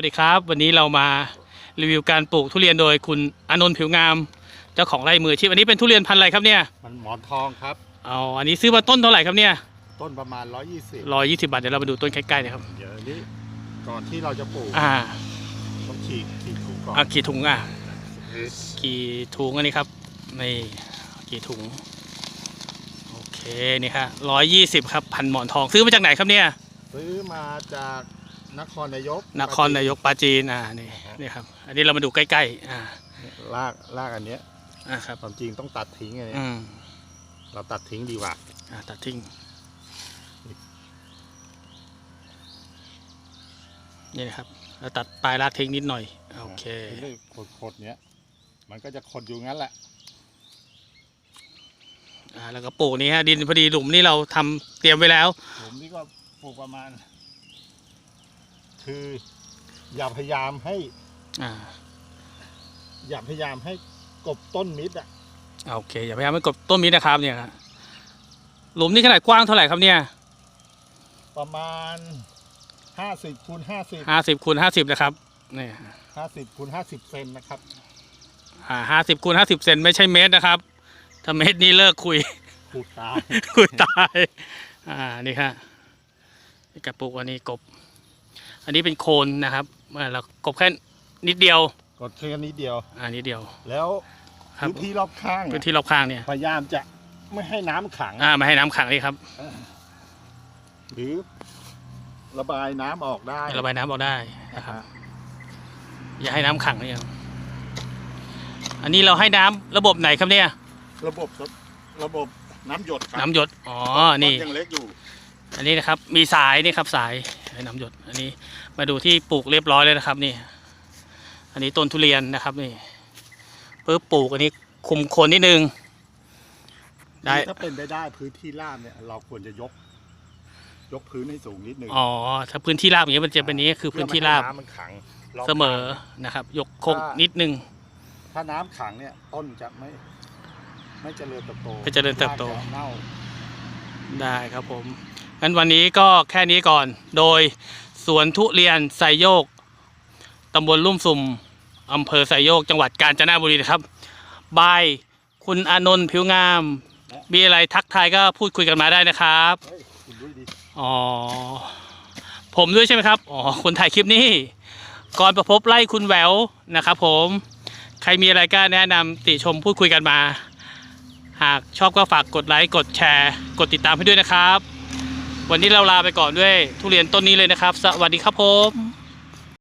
วัสดีครับ วันนี้เรามารีวิวการปลูกทุเรียนโดยคุณอานนท์ผิวงาม เจ้าของไร่มืออาชีพอันนี้เป็นทุเรียนพันธุ์อะไรครับเนี่ยมันหมอนทองครับเอาอันนี้ซื้อมาต้นเท่าไหร่ครับเนี่ยต้นประมาณ 120 ร้อยยี่สิบบาทเดี๋ยวเรามาดูต้นใกล้ๆนะครับเดี๋ยวนี้ก่อนที่เราจะปลูกอ่าต้องฉีกฉีกถุงก่อนเอากี่ถุงอะเอ๊ะกี่ถุงอันนี้ครับนี่กี่ถุงโอเคนี่ครับร้อยยี่สิบครับพันหมอนทองซื้อมาจากไหนครับเนี่ยซื้อมาจาก นครนายกนครนายกปราจีนอ่านี่นี่ครับ อันนี้เรามาดูใกล้ๆอ่าลากลากอันเนี้ยอ่าครับความจริงต้องตัดทิ้งอันเนี้ยอืมเราตัดทิ้งดีกว่าอ่าตัดทิ้งนี่นะครับแล้วตัดปลายรากทิ้งนิดหน่อยโอเคนี่ขดๆเนี้ยมันก็จะขดอยู่งั้นแหละอ่าแล้วก็ปลูกนี้ฮะดินพอดีหลุมนี่เราทำเตรียมไว้แล้วผมนี่ก็ปลูกประมาณ คือ อย่าพยายามให้ อ่าอย่าพยายามให้กบต้นมิดอะโอเค อย่าพยายามไม่กดต้นมิตรนะครับเนี่ยครับหลุมนี่ขนาดกว้างเท่าไหร่ครับเนี่ยประมาณ50คูณ50ห้าสิบคูณห้าสิบนะครับนี่50คูณ50เซนนะครับ อ่าห้าสิบคูณห้าสิบเซนไม่ใช่เมตรนะครับ ถ้าเมตรนี่เลิกคุย ขูดตาย คุยตาย อ่า นี่ฮะนี่กระปุกอันนี้กบ อันนี้เป็นโคนนะครับอ่าเรากบแค่นิดเดียวกดแค่นิดเดียว อ่านิดเดียว แล้วครับพื้นที่รอบข้างพื้นอะที่รอบข้างเนี่ยพยายามจะไม่ให้น้ำขัง อ่ามาให้น้ำขังนี่ครับหรือระบายน้ำออกได้ระบายน้ำออกได้นะครับ อย่าให้น้ำขังเนี่ยครับอันนี้เราให้น้ำระบบไหนครับเนี่ย ระบบระบบน้ำหยดครับน้ำหยด อ๋อ นี่ ต้ยังเล็กอยู่ อันนี้นะครับ มีสายนี่ครับสาย ให้น้ำหยดอันนี้มาดูที่ปลูกเรียบร้อยเลยนะครับนี่ อันนี้ต้นทุเรียนนะครับนี่ปึ๊บปลูกอันนี้คุมโคนนิดนึง ได้ถ้าเป็นไปได้พื้นที่ราบเนี่ยเราควรจะยก ยกพื้นให้สูงนิดหนึ่งอ๋อถ้าพื้นที่ราบอย่างนี้ยมันจะเป็นนี้คือพื้นที่ราบเพื่อไม่ให้น้ำมันขังรบเสมอนะครับ ยกโคกนิดนึง ถ้าน้ำขังเนี่ยต้นจะไม่ ไม่เจริญเติบโตไม่เจริญเติบโตรากจะเน่าได้ครับผม งั้นวันนี้ก็แค่นี้ก่อน โดยสวนทุเรียนไซโยกตำบลลุ่มสุ่มอำเภอไซโยกจังหวัดกาญจนบุรีนะครับบายคุณอานนท์ผิวงาม มีอะไรทักทายก็พูดคุยกันมาได้นะครับ อ๋อ ผมด้วยใช่ไหมครับ อ๋อ คนถ่ายคลิปนี้ ก่อนประพบไล่คุณแหววนะครับผม ใครมีอะไรก็แนะนำติชมพูดคุยกันมา หากชอบก็ฝากกดไลค์ กดแชร์ กดติดตามให้ด้วยนะครับ วันนี้เราลาไปก่อนด้วยทุเรียนต้นนี้เลยนะครับ สวัสดีครับผม